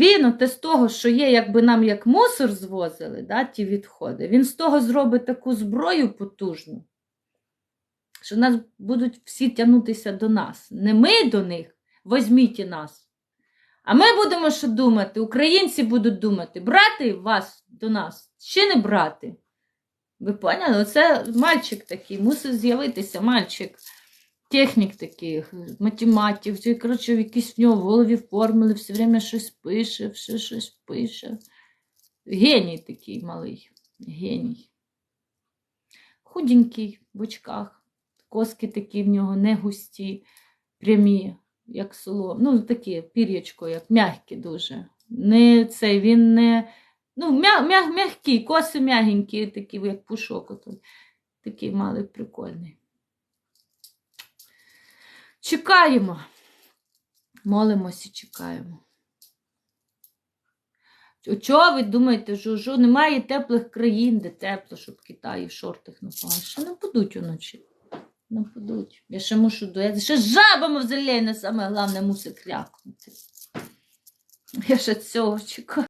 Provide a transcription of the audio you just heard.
Він оте з того, що є, якби нам як мусор звозили, да, ті відходи, він з того зробить таку зброю потужну, що нас будуть всі тягнутися до нас. Не ми до них, возьміть і нас. А ми будемо що думати, українці будуть думати, брати вас до нас чи не брати. Ви поняли? Оце мальчик такий, мусить з'явитися мальчик. Технік таких, математик, це, коротше, якісь в нього в голові формули, все время щось пише, все щось пише. Геній такий малий. Геній. Худенький в очках. Коски такі в нього не густі, прямі, як соло. Ну, такі пір'ячко, як м'які дуже. Не цей, він не. Ну, м'я, м'я, м'ягкі, коси м'ягенькі, такі, як пушок. Такий малий прикольний. Чекаємо. Молимося чекаємо. Чого ви думаєте, що, що немає теплих країн, де тепло, щоб Китаї в шортах напали? Ще не будуть уночі. Не будуть. Я ще мушу до. Я ще жабами в зелені, саме головне, мусить крякнути. Я ще цього чекаю.